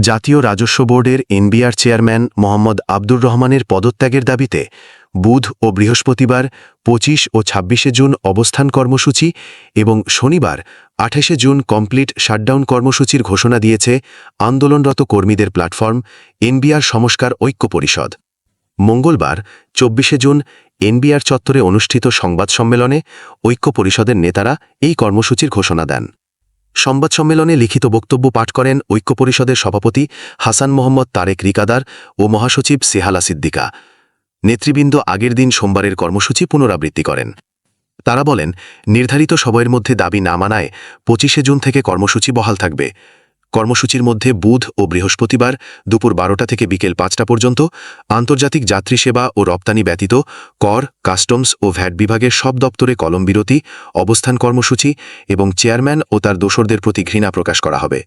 জাতীয় রাজস্ব বোর্ডের এনবিআর চেয়ারম্যান মোহাম্মদ আব্দুর রহমানের পদত্যাগের দাবিতে বুধ ও বৃহস্পতিবার পঁচিশ ও ছাব্বিশে জুন অবস্থান কর্মসূচি এবং শনিবার আঠাশে জুন কমপ্লিট শাটডাউন কর্মসূচির ঘোষণা দিয়েছে আন্দোলনরত কর্মীদের প্ল্যাটফর্ম এনবিআর সংস্কার ঐক্য পরিষদ। মঙ্গলবার চব্বিশে জুন এনবিআর চত্বরে অনুষ্ঠিত সংবাদ সম্মেলনে ঐক্য পরিষদের নেতারা এই কর্মসূচির ঘোষণা দেন। সংবাদ সম্মেলনে লিখিত বক্তব্য পাঠ করেন ঐক্য পরিষদের সভাপতি হাসান মোহাম্মদ তারেক রিকাদার ও মহাসচিব সেহালা সিদ্দিকা। নেতৃবৃন্দ আগের দিন সোমবারের কর্মসূচি পুনরাবৃত্তি করেন। তারা বলেন, নির্ধারিত সময়ের মধ্যে দাবি না মানায় পঁচিশে জুন থেকে কর্মসূচি বহাল থাকবে। কর্মসূচির মধ্যে বুধ ও বৃহস্পতিবার দুপুর বারোটা থেকে বিকেল পাঁচটা পর্যন্ত আন্তর্জাতিক যাত্রী সেবা ও রপ্তানি ব্যতীত কর, কাস্টমস ও ভ্যাট বিভাগের সব দপ্তরে কলম বিরতি, অবস্থান কর্মসূচি এবং চেয়ারম্যান ও তার দোসরদের প্রতি ঘৃণা প্রকাশ করা হবে।